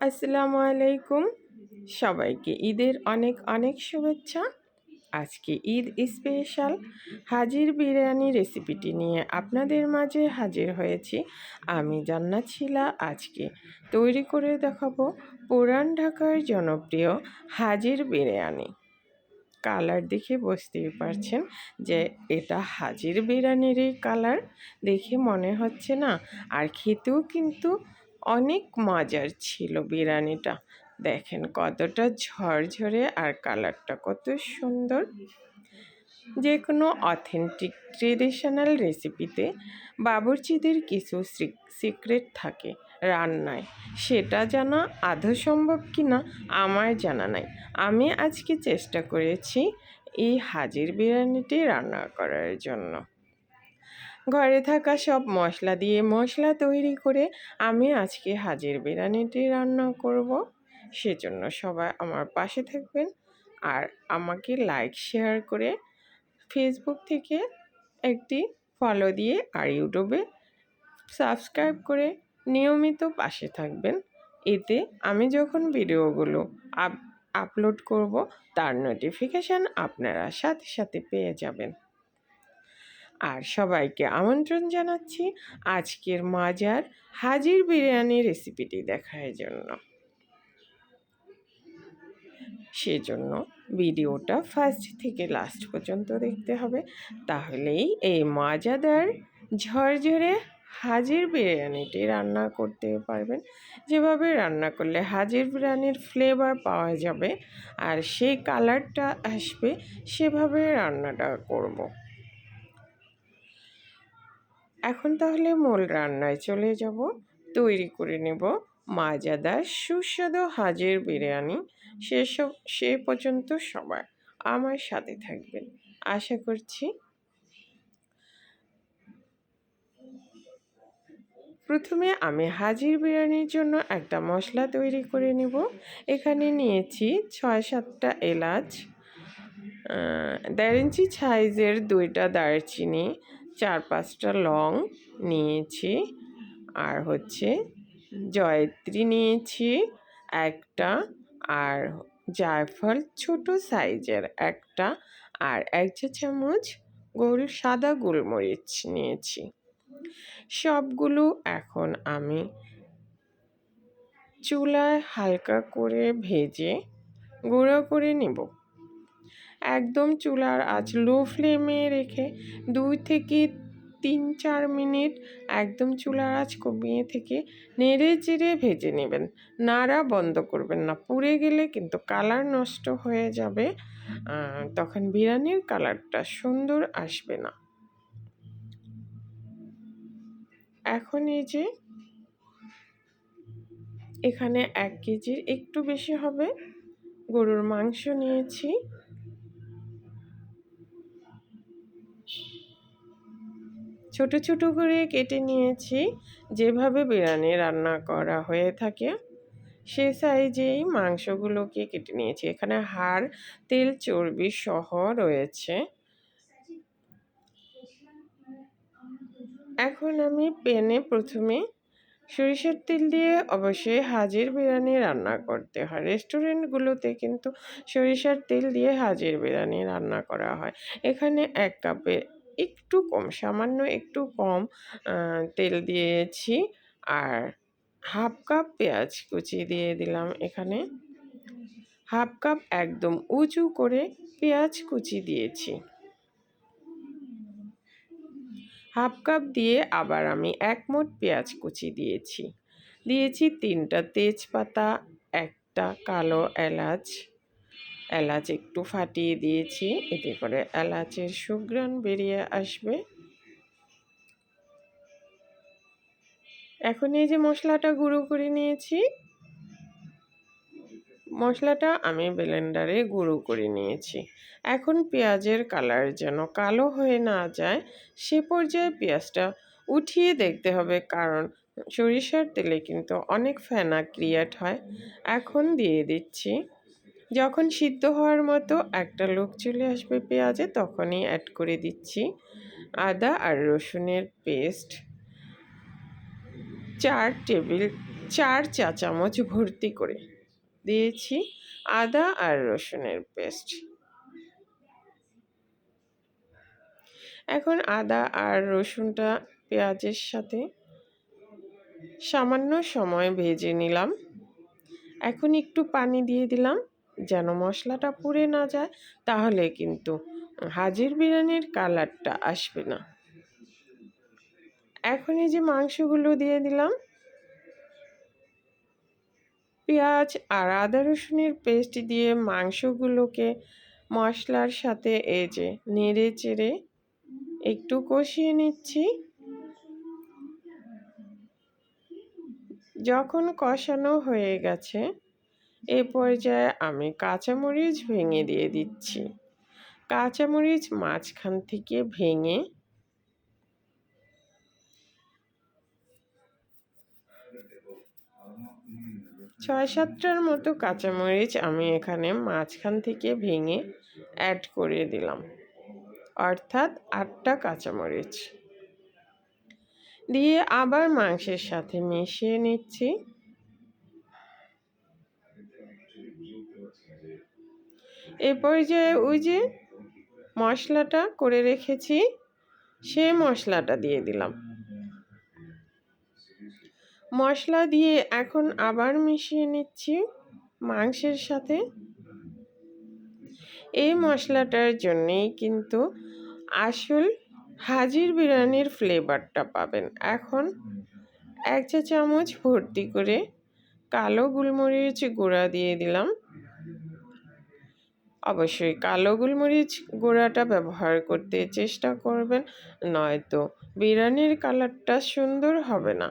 আসসালামু আলাইকুম। সবাইকে ঈদের অনেক অনেক শুভেচ্ছা। আজকে ঈদ স্পেশাল হাজির বিরিয়ানি রেসিপিটি নিয়ে আপনাদের মাঝে হাজির হয়েছি। আমি জান্নাত ছিলা আজকে তৈরি করে দেখাবো পুরান ঢাকার জনপ্রিয় হাজির বিরিয়ানি। কালার দেখে বুঝতেই পারছেন যে এটা হাজির বিরিয়ানিরই কালার। দেখে মনে হচ্ছে না। আর খেতেও কিন্তু অনেক মজার ছিল বিরিয়ানিটা। দেখেন কতটা ঝরঝরে আর কালারটা কত সুন্দর। যে কোনো অথেন্টিক ট্রেডিশনাল রেসিপিতে বাবুর্চিদের কিছু সিক্রেট থাকে রান্নায়। সেটা জানা আধো সম্ভব কি না আমার জানা নাই। আমি আজকে চেষ্টা করেছি এই হাজির বিরিয়ানিটি রান্না করার জন্য। ঘরে থাকা সব মশলা দিয়ে মশলা তৈরি করে আমি আজকে হাজির বিরিয়ানিটি রান্না করব। সেজন্য সবাই আমার পাশে থাকবেন আর আমাকে লাইক শেয়ার করে ফেসবুক থেকে একটি ফলো দিয়ে আর ইউটিউবে সাবস্ক্রাইব করে নিয়মিত পাশে থাকবেন। এতে আমি যখন ভিডিওগুলো আপ আপলোড করব, তার নোটিফিকেশান আপনারা সাথে সাথে পেয়ে যাবেন। আর সবাইকে আমন্ত্রণ জানাচ্ছি আজকের মাজার হাজির বিরিয়ানি রেসিপিটি দেখার জন্য। সেজন্য ভিডিওটা ফার্স্ট থেকে লাস্ট পর্যন্ত দেখতে হবে। তাহলেই এই মাজাদার ঝরঝরে হাজির বিরিয়ানিটি রান্না করতে পারবেন। যেভাবে রান্না করলে হাজির বিরিয়ানির ফ্লেভার পাওয়া যাবে আর সেই কালারটা আসবে, সেভাবে রান্নাটা করব। এখন তাহলে মূল রান্নায় চলে যাব। তৈরি করে নেব মাজাদার সুস্বাদু হাজির বিরিয়ানি। সেসব, সে পর্যন্ত সবাই আমার সাথে থাকবেন। আশা করছি প্রথমে আমি হাজির বিরিয়ানির জন্য একটা মশলা তৈরি করে নেব। এখানে নিয়েছি ছয় সাতটা এলাচ দেড় ইঞ্চি সাইজের দুইটা দারচিনি চার পাঁচটা লং নিয়েছি আর হচ্ছে জয়ত্রী নিয়েছি একটা আর জায়ফল ছোট সাইজের একটা আর এক চা চামচ গোল সাদা গোলমরিচ নিয়েছি। সবগুলো এখন আমি চুলায় হালকা করে ভেজে গুঁড়ো করে নিব। একদম চুলার আঁচ লো ফ্লেমে রেখে দুই থেকে তিন চার মিনিট একদম চুলার আঁচ কমিয়ে থেকে নেড়ে চেড়ে ভেজে নেবেন। নাড়া বন্ধ করবেন না, পুড়ে গেলে কিন্তু কালার নষ্ট হয়ে যাবে তখন বিরিয়ানির কালারটা সুন্দর আসবে না। এখন এই যে এখানে এক কেজির একটু বেশি হবে, গরুর মাংস নিয়েছি। ছোট ছোট করে কেটে নিয়েছি। যেভাবে বিরিয়ানি রান্না করা হয়ে থাকে, সে সাইজেই মাংসগুলোকে কেটে নিয়েছি। এখানে হাড়, তেল, চর্বি সহ রয়েছে। এখন আমি পেনে প্রথমে সরিষার তেল দিয়ে অবশ্যই হাজির বিরিয়ানি রান্না করতে হয়। রেস্টুরেন্টগুলোতে কিন্তু সরিষার তেল দিয়ে হাজির বিরিয়ানি রান্না করা হয়। এখানে এক কাপে একটু কম, সামান্য একটু কম তেল দিয়েছি। আর হাফ কাপ পেঁয়াজ কুচি দিয়ে দিলাম এখানে। হাফ কাপ একদম উঁচু করে পেঁয়াজ কুচি দিয়েছি। হাফ কাপ দিয়ে আবার আমি এক মোট পেঁয়াজ কুচি দিয়েছি। দিয়েছি তিনটা তেজপাতা, একটা কালো এলাচ। এলাচ একটু ফাটিয়ে দিয়েছি, এতে করে এলাচের সুগ্রান বেরিয়ে আসবে। এখন এই যে মশলাটা গুঁড়ো করে নিয়েছি, মশলাটা আমি ব্লেন্ডারে গুঁড়ো করে নিয়েছি। এখন পেঁয়াজের কালার যেন কালো হয়ে না যায়, সে পর্যায়ে পেঁয়াজটা উঠিয়ে দেখতে হবে, কারণ সরিষার তেলে কিন্তু অনেক ফেনা ক্রিয়েট হয়। এখন দিয়ে দিচ্ছি। যখন সিদ্ধ হওয়ার মতো একটা লোক চলে আসবে পেঁয়াজে, তখনই অ্যাড করে দিচ্ছি আদা আর রসুনের পেস্ট চার টেবিল চার চা চামচ ভর্তি করে দিয়েছি আদা আর রসুনের পেস্ট এখন আদা আর রসুনটা পেঁয়াজের সাথে সামান্য সময় ভেজে নিলাম। এখন একটু পানি দিয়ে দিলাম। যেন মশলাটা পুড়ে না যায়, তাহলে কিন্তু হাজির বিরিয়ানির কালারটা আসবে না। এখন এই যে মাংসগুলো দিয়ে দিলাম। পেঁয়াজ আর আদা রসুনের পেস্ট দিয়ে মাংসগুলোকে মশলার সাথে এই যে নেড়ে চেড়ে একটু কষিয়ে নিচ্ছি। যখন কষানো হয়ে গেছে এ পর্যায়ে আমি কাঁচামরিচ ভেঙে দিয়ে দিচ্ছি। কাঁচামরিচ মাঝখান থেকে ভেঙে ছয় সাতটার মতো কাঁচামরিচ আমি এখানে মাঝখান থেকে ভেঙে অ্যাড করে দিলাম। অর্থাৎ আটটা কাঁচামরিচ। দিয়ে আবার মাংসের সাথে মিশিয়ে নিচ্ছি। এ পর্যায়ে ওই যে মশলাটা করে রেখেছি, সে মশলাটা দিয়ে দিলাম। মশলা দিয়ে এখন আবার মিশিয়ে নিচ্ছি মাংসের সাথে। এই মশলাটার জন্যেই কিন্তু আসল হাজির বিরিয়ানির ফ্লেভারটা পাবেন। এখন এক চা চামচ ভর্তি করে কালো গোলমরিচ গুঁড়া দিয়ে দিলাম। অবশ্যই কালো গোলমরিচ গুঁড়াটা ব্যবহার করতে চেষ্টা করবেন, নয়তো বিরিয়ানির কালারটা সুন্দর হবে না।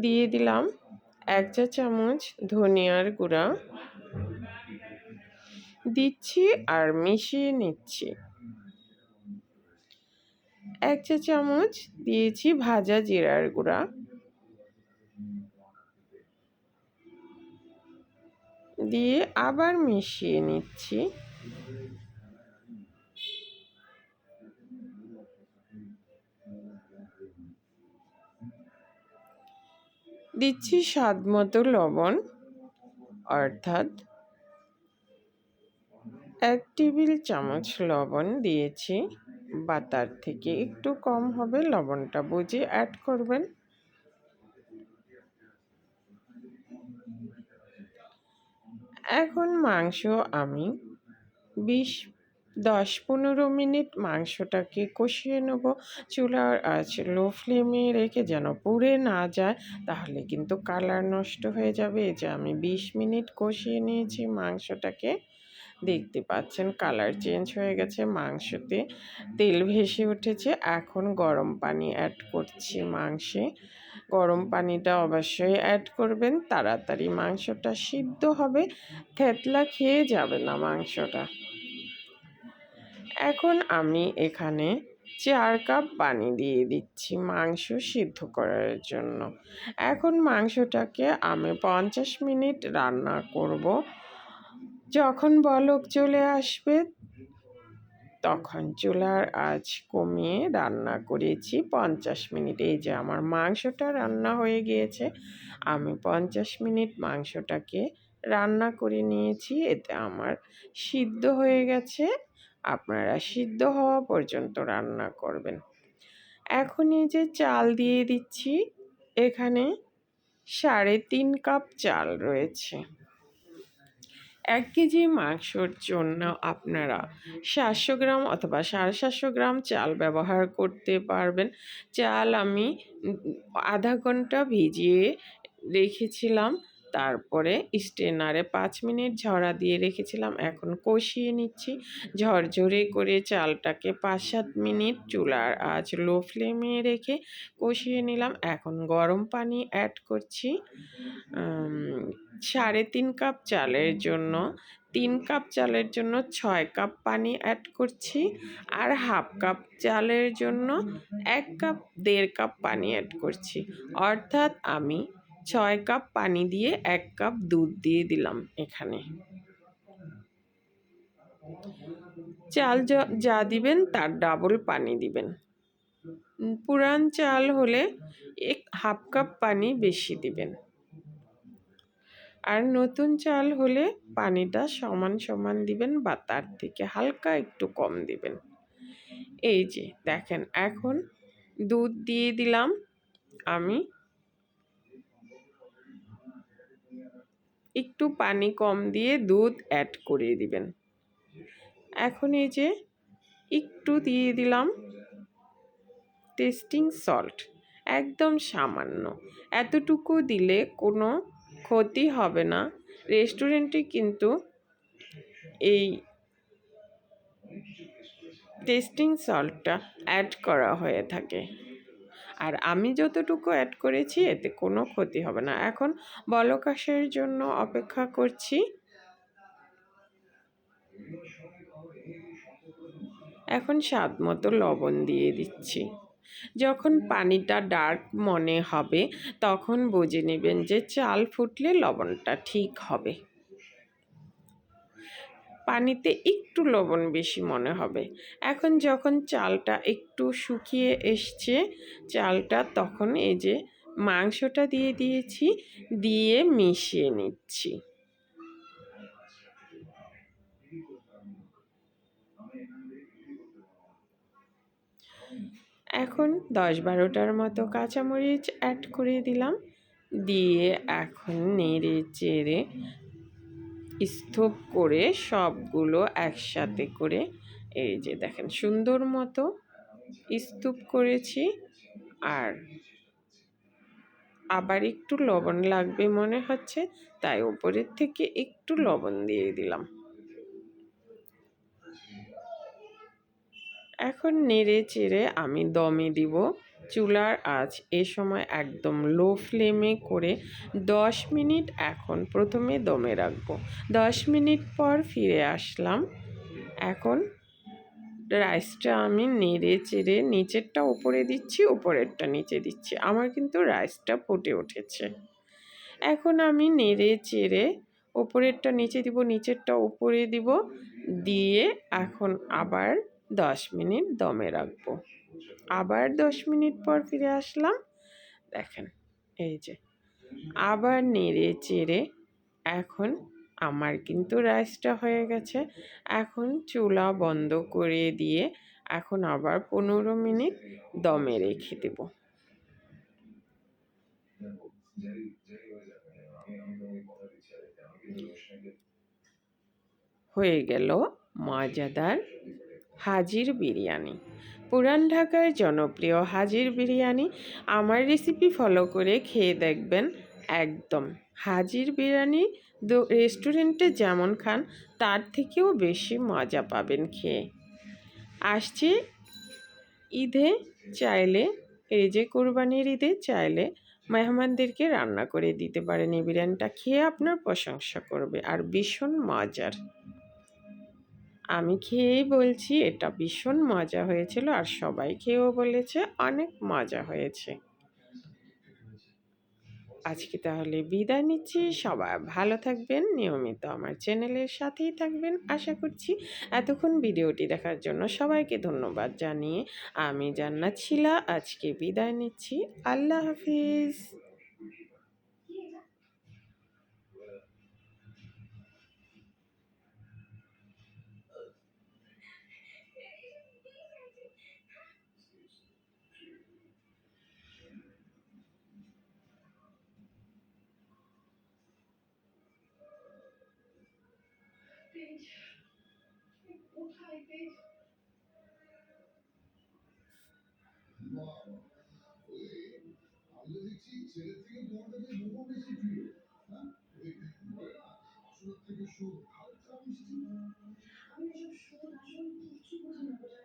দিয়ে দিলাম এক চা চামচ ধনিয়ার গুঁড়া। দিচ্ছি আর মিশিয়ে নিচ্ছি। এক চা চামচ দিয়েছি ভাজা জিরার গুঁড়া। দিয়ে আবার মিশিয়ে নিচ্ছি। দিচ্ছি স্বাদ মতো লবণ, অর্থাৎ এক টেবিল চামচ লবণ দিয়েছি। বা তার থেকে একটু কম হবে, লবণটা বুঝে অ্যাড করবেন। এখন মাংস আমি বিশ দশ পনেরো মিনিট মাংসটাকে কষিয়ে নেব। চুলার আজ লো ফ্লেমে রেখে যেন পুড়ে না যায়, তাহলে কিন্তু কালার নষ্ট হয়ে যাবে। এই যে আমি বিশ মিনিট কষিয়ে নিয়েছি মাংসটাকে। দেখতে পাচ্ছেন কালার চেঞ্জ হয়ে গেছে মাংসতে। তেল ভেসে উঠেছে। এখন গরম পানি অ্যাড করছি মাংসে। গরম পানিটা অবশ্যই অ্যাড করবেন। তাড়াতাড়ি মাংসটা সিদ্ধ হবে। থেতলা খেয়ে যাবে না মাংসটা। এখন আমি এখানে চার কাপ পানি দিয়ে দিচ্ছি মাংস সিদ্ধ করার জন্য। এখন মাংসটাকে আমি পঞ্চাশ মিনিট রান্না করব। যখন বলক চলে আসবে, তখন চুলার আঁচ কমিয়ে রান্না করেছি পঞ্চাশ মিনিট। এই যে আমার মাংসটা রান্না হয়ে গিয়েছে। আমি পঞ্চাশ মিনিট মাংসটাকে রান্না করে নিয়েছি। এতে আমার সিদ্ধ হয়ে গেছে। আপনারা সিদ্ধ হওয়া পর্যন্ত রান্না করবেন। এখন এই যে চাল দিয়ে দিচ্ছি, এখানে সাড়ে তিন কাপ চাল রয়েছে। এক কেজি মাংসর জন্য আপনারা সাতশো গ্রাম অথবা সাড়ে সাতশো গ্রাম চাল ব্যবহার করতে পারবেন। চাল আমি আধা ঘণ্টা ভিজিয়ে রেখেছিলাম। তারপরে স্টেনারে পাঁচ মিনিট ঝরা দিয়ে রেখেছিলাম, এখন কষিয়ে নিচ্ছি। ঝরঝরে করে চালটাকে পাঁচ সাত মিনিট চুলার আজ লো ফ্লেমে রেখে কষিয়ে নিলাম। এখন গরম পানি অ্যাড করছি। সাড়ে তিন কাপ চালের জন্য, তিন কাপ চালের জন্য ছয় কাপ পানি অ্যাড করছি আর হাফ কাপ চালের জন্য এক কাপ, দেড় কাপ পানি অ্যাড করছি। অর্থাৎ আমি ছয় কাপ পানি দিয়ে এক কাপ দুধ দিয়ে দিলাম এখানে। চাল যা দিবেন তার ডাবল পানি দিবেন। পুরান চাল হলে এক হাফ কাপ পানি বেশি দিবেন। আর নতুন চাল হলে পানিটা সমান সমান দিবেন বা তার থেকে হালকা একটু কম দিবেন। এই যে, দেখেন, এখন দুধ দিয়ে দিলাম। আমি একটু পানি কম দিয়ে দুধ অ্যাড করে দিবেন। এখন এই যে একটু দিয়ে দিলাম টেস্টিং সল্ট একদম সামান্য। এতটুকু দিলে কোনো ক্ষতি হবে না। রেস্টুরেন্টে কিন্তু এই টেস্টিং সল্টটা অ্যাড করা হয়ে থাকে। আর আমি যতটুকু অ্যাড করেছি, এতে কোনো ক্ষতি হবে না। এখন বলকাশের জন্য অপেক্ষা করছি। এখন স্বাদ মতো লবণ দিয়ে দিচ্ছি। যখন পানিটা ডার্ক মনে হবে, তখন বুঝে নেবেন যে চাল ফুটলে লবণটা ঠিক হবে। পানিতে একটু লবণ বেশি মনে হবে। এখন যখন চালটা একটু শুকিয়ে এসছে, চালটা তখন এই যে মাংসটা দিয়ে দিয়েছি, দিয়ে মিশিয়ে নিচ্ছি। এখন দশ বারোটার মতো কাঁচামরিচ অ্যাড করে দিলাম। দিয়ে এখন নেড়ে চেড়ে স্তূপ করে সবগুলো একসাথে করে, এই যে দেখেন সুন্দর মতো স্তূপ করেছি। আর আবার একটু লবণ লাগবে মনে হচ্ছে, তাই ওপরের থেকে একটু লবণ দিয়ে দিলাম। এখন নেড়ে চেড়ে আমি দমে দিব। চুলার আঁচ এ সময় একদম লো ফ্লেমে করে দশ মিনিট এখন প্রথমে দমে রাখব। দশ মিনিট পর ফিরে আসলাম। এখন রাইসটা আমি নেড়ে চেড়ে নিচেরটা উপরে দিচ্ছি, উপরেরটা নিচে দিচ্ছি। আমার কিন্তু রাইসটা ফুটে উঠেছে। এখন আমি নেড়ে চেড়ে ওপরেরটা নিচে দিব, নিচেরটা উপরে দিব। দিয়ে এখন আবার দশ মিনিট দমে রাখব। আবার দশ মিনিট পর ফিরে আসলাম। দেখেন, এই যে। আবার নেড়ে চেড়ে এখন আমার কিন্তু রাইসটা হয়ে গেছে। এখন চুলা বন্ধ করে দিয়ে এখন আবার পনেরো মিনিট দমে রেখে দেব। হয়ে গেল মজাদার হাজির বিরিয়ানি। পুরান ঢাকার জনপ্রিয় হাজির বিরিয়ানি আমার রেসিপি ফলো করে খেয়ে দেখবেন একদম। হাজির বিরিয়ানি রেস্টুরেন্টে যেমন খান, তার থেকেও বেশি মজা পাবেন খেয়ে। আসছে ঈদে চাইলে, এই যে কোরবানির ঈদে চাইলে মেহমানদেরকে রান্না করে দিতে পারেন এই বিরিয়ানিটা, খেয়ে আপনার প্রশংসা করবে আর ভীষণ মজার। আমি খেয়েই বলছি, এটা ভীষণ মজা হয়েছিল আর সবাই খেয়েও বলেছে, অনেক মজা হয়েছে। আজকে তাহলে বিদায় নিচ্ছি, সবাই ভালো থাকবেন, নিয়মিত আমার চ্যানেলের সাথেই থাকবেন, আশা করছি। এতক্ষণ ভিডিওটি দেখার জন্য সবাইকে ধন্যবাদ জানিয়ে আমি জান্নাত ছিলা আজকে বিদায় নিচ্ছি, আল্লাহ হাফিজ। কোথায় আমি দেখছি ছেলের থেকে তোমার কাছে বেশি হ্যাঁ থেকে সুর হালকা আমি এসব সুর আসল কিছু বুঝি না বোঝা